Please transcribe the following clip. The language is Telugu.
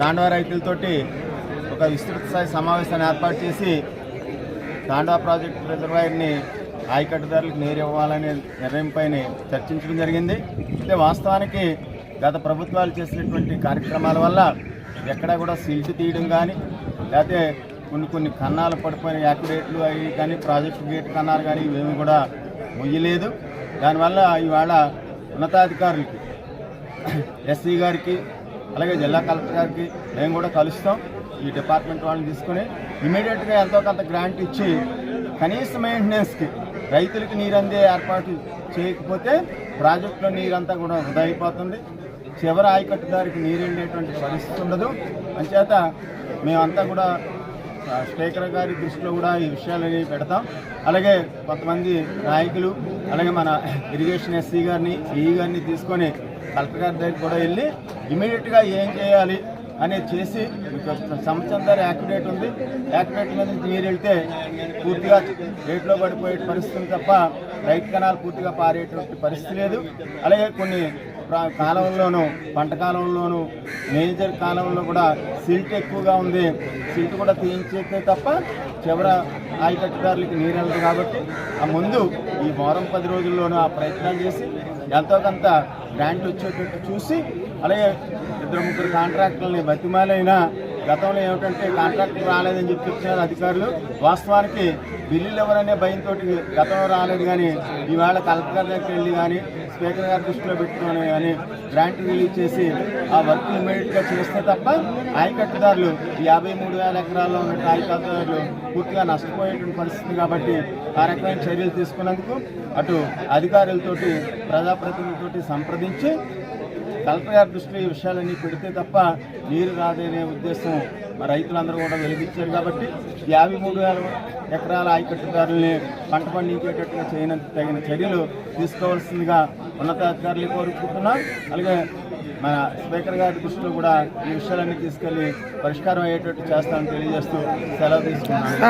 దాండవ రైతులతోటి ఒక విస్తృత స్థాయి సమావేశాన్ని ఏర్పాటు చేసి దాండవ ప్రాజెక్టు రిజర్వాయర్ని ఆయకట్టుదారులకు నీరు ఇవ్వాలనే నిర్ణయంపైన చర్చించడం జరిగింది. అయితే వాస్తవానికి గత ప్రభుత్వాలు చేసినటువంటి కార్యక్రమాల వల్ల ఎక్కడా కూడా సిల్ట్ తీయడం కానీ లేకపోతే కొన్ని కొన్ని కన్నాలు పడిపోయిన యాక్యురేట్లు అవి కానీ ప్రాజెక్టు గేట్ కన్నాలు కానీ ఇవేమి కూడా మొయ్యలేదు. దానివల్ల ఇవాళ ఉన్నతాధికారులకి ఎస్సీ గారికి అలాగే జిల్లా కలెక్టర్ గారికి మేము కూడా కలుస్తాం. ఈ డిపార్ట్మెంట్ వాళ్ళని తీసుకుని ఇమీడియట్గా ఎంతో కొంత గ్రాంట్ ఇచ్చి కనీస మెయింటెనెన్స్కి రైతులకి నీరు అందే ఏర్పాటు చేయకపోతే ప్రాజెక్టులో నీరంతా కూడా వృధా అయిపోతుంది. చివరి ఆయకట్టుదారికి నీరు వెళ్ళేటువంటి పరిస్థితి ఉండదు. అంచేత మేమంతా కూడా స్పీకర్ గారి దృష్టిలో కూడా ఈ విషయాలని పెడతాం. అలాగే కొంతమంది నాయకులు అలాగే మన ఇరిగేషన్ ఎస్సీ గారిని ఈ గారిని తీసుకొని కలెక్టర్ గారి దగ్గర కూడా వెళ్ళి ఇమీడియట్గా ఏం చేయాలి అనేది చేసి సంవత్సరం ధర యాక్టివేట్ ఉంది. యాక్టివేట్ మీద నుంచి నీరు వెళ్తే పూర్తిగా రేట్లో పడిపోయే పరిస్థితి తప్ప రైట్ కెనాల్ పూర్తిగా పారేటువంటి పరిస్థితి లేదు. అలాగే కొన్ని కాలంలోనూ పంట కాలంలోనూ మేజర్ కాలంలో కూడా సిల్ట్ ఎక్కువగా ఉంది. సిల్ట్ కూడా తీయించేస్తే తప్ప చివర ఆయకట్టుదారులకి నీరు వెళ్ళదు కాబట్టి ఆ ముందు ఈ వారం పది రోజుల్లోనూ ఆ ప్రయత్నాలు చేసి ఎంతో కొంత గ్రాంట్ వచ్చేటట్టు చూసి అలాగే ఇద్దరు ముగ్గురు కాంట్రాక్టులని బతిమాలైనా గతంలో ఏమిటంటే కాంట్రాక్టర్ రాలేదని చెప్పి చెప్తున్నారు అధికారులు వాస్తవానికి బిల్లులు ఎవరనే భయంతో గతంలో రాలేదు కానీ ఈవేళ కలెక్టర్ దగ్గరికి వెళ్ళి కానీ స్పీకర్ గారి దృష్టిలో పెట్టుకొని కానీ గ్రాంట్ రిలీజ్ చేసి ఆ వర్క్ ఇమీడియట్గా చేస్తే తప్ప ఆయకట్టుదారులు యాభై మూడు వేల ఎకరాల్లో ఉన్న ఆయకట్టుదారులు పూర్తిగా నష్టపోయేటువంటి పరిస్థితి కాబట్టి ఆ రకమైన చర్యలు తీసుకున్నందుకు అటు అధికారులతోటి ప్రజాప్రతినిధులతోటి సంప్రదించి కలెక్టర్ గారి దృష్టిలో ఈ విషయాలన్నీ పెడితే తప్ప నీరు రాదనే ఉద్దేశం మా రైతులందరూ కూడా వెలిగించారు కాబట్టి యాభై మూడు వేల ఎకరాల ఆయకట్టుదారుల్ని పంట పండించేటట్టుగా చేయన తగిన చర్యలు తీసుకోవాల్సిందిగా ఉన్నతాధికారులు కోరుకుంటున్నాం అలాగే మన స్పీకర్ గారి దృష్టిలో కూడా ఈ విషయాలన్నీ తీసుకెళ్ళి పరిష్కారం అయ్యేటట్టు చేస్తామని తెలియజేస్తూ సెలవు తీసుకున్నాను.